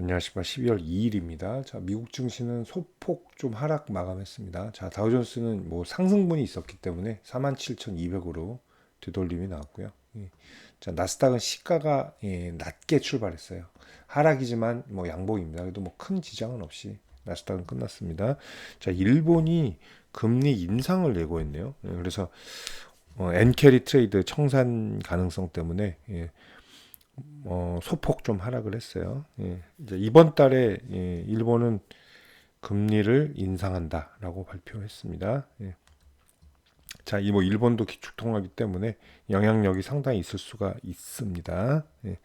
안녕하십니까. 12월 2일입니다. 자, 미국 증시는 소폭 좀 하락 마감했습니다. 자, 다우존스는 뭐 상승분이 있었기 때문에 47,200으로 되돌림이 나왔고요. 예. 자, 나스닥은 시가가 예, 낮게 출발했어요. 하락이지만 뭐 양봉입니다. 그래도 뭐 큰 지장은 없이 나스닥은 끝났습니다. 자, 일본이 금리 인상을 예고했네요. 예, 그래서 어, 엔캐리 트레이드 청산 가능성 때문에 예, 어, 소폭 좀 하락을 했어요. 예, 이제 이번 달에 예, 일본은 금리를 인상한다라고 발표했습니다. 예. 자, 이 뭐 일본도 기축통화기 때문에 영향력이 상당히 있을 수가 있습니다. 예.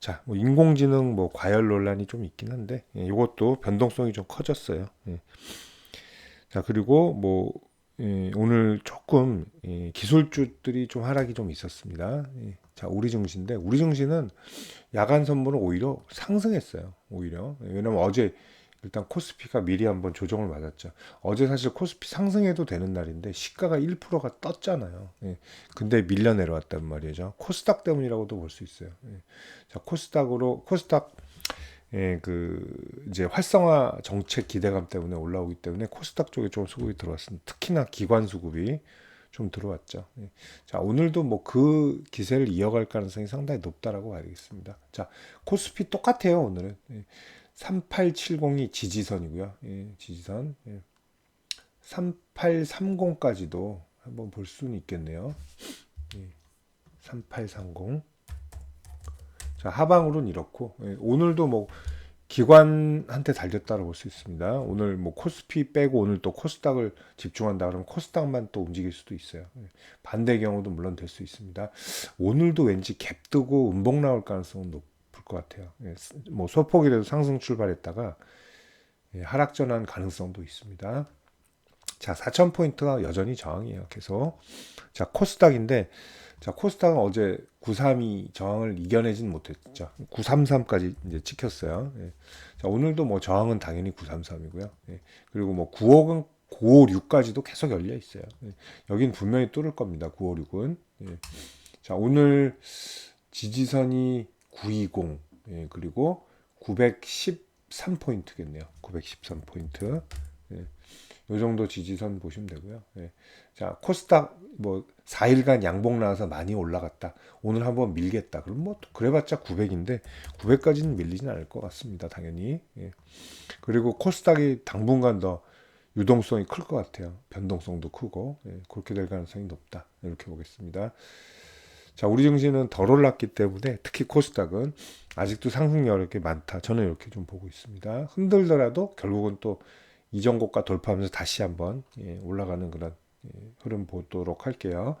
자, 뭐 인공지능 뭐 과열 논란이 좀 있긴 한데 예, 이것도 변동성이 좀 커졌어요. 예. 자, 그리고 뭐 예, 오늘 조금 예, 기술주들이 좀 하락이 좀 있었습니다. 예. 자, 우리 증시인데 우리 증시는 야간 선물은 오히려 상승했어요. 오히려 왜냐면 어제 일단 코스피가 미리 한번 조정을 맞았죠. 어제 사실 코스피 상승해도 되는 날인데 시가가 1%가 떴잖아요. 예. 근데 밀려 내려왔단 말이죠. 코스닥 때문이라고도 볼 수 있어요. 예. 자, 코스닥으로 코스닥 예, 그 이제 활성화 정책 기대감 때문에 올라오기 때문에 코스닥 쪽에 좀 수급이 들어왔습니다. 특히나 기관 수급이 좀 들어왔죠. 예. 자, 오늘도 뭐 그 기세를 이어갈 가능성이 상당히 높다라고 봐야겠습니다. 자, 코스피 똑같아요, 오늘은. 예. 3870이 지지선이고요. 예, 지지선. 예. 3830까지도 한번 볼 수는 있겠네요. 예. 3830. 자, 하방으로는 이렇고 예, 오늘도 뭐 기관한테 달렸다고 볼 수 있습니다. 오늘 뭐 코스피 빼고 오늘 또 코스닥을 집중한다 그러면 코스닥만 또 움직일 수도 있어요. 예, 반대 경우도 물론 될 수 있습니다. 오늘도 왠지 갭 뜨고 음봉 나올 가능성은 높을 것 같아요. 예, 스- 뭐 소폭이라도 상승 출발했다가 예, 하락 전환 가능성도 있습니다. 자, 4,000포인트가 여전히 저항이에요. 계속. 자, 코스닥인데, 자, 코스닥은 어제 932 저항을 이겨내진 못했죠. 933까지 이제 찍혔어요. 예. 자, 오늘도 뭐 저항은 당연히 933이고요. 예. 그리고 뭐 9억은 956까지도 계속 열려 있어요. 예. 여긴 분명히 뚫을 겁니다. 956은. 예. 자, 오늘 지지선이 920, 예. 그리고 913포인트겠네요. 913포인트. 예. 요 정도 지지선 보시면 되고요. 예. 자, 코스닥 뭐 4일간 양봉 나와서 많이 올라갔다. 오늘 한번 밀겠다. 그럼 뭐또 그래봤자 900인데 900까지는 밀리진 않을 것 같습니다. 당연히. 예. 그리고 코스닥이 당분간 더 유동성이 클 것 같아요. 변동성도 크고 예. 그렇게 될 가능성이 높다. 이렇게 보겠습니다. 자, 우리 증시는 덜 올랐기 때문에 특히 코스닥은 아직도 상승 여력이 많다. 저는 이렇게 좀 보고 있습니다. 흔들더라도 결국은 또 이전 고가 돌파하면서 다시 한번 예, 올라가는 그런 예, 흐름 보도록 할게요.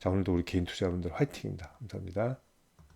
자, 오늘도 우리 개인 투자분들 화이팅입니다. 감사합니다.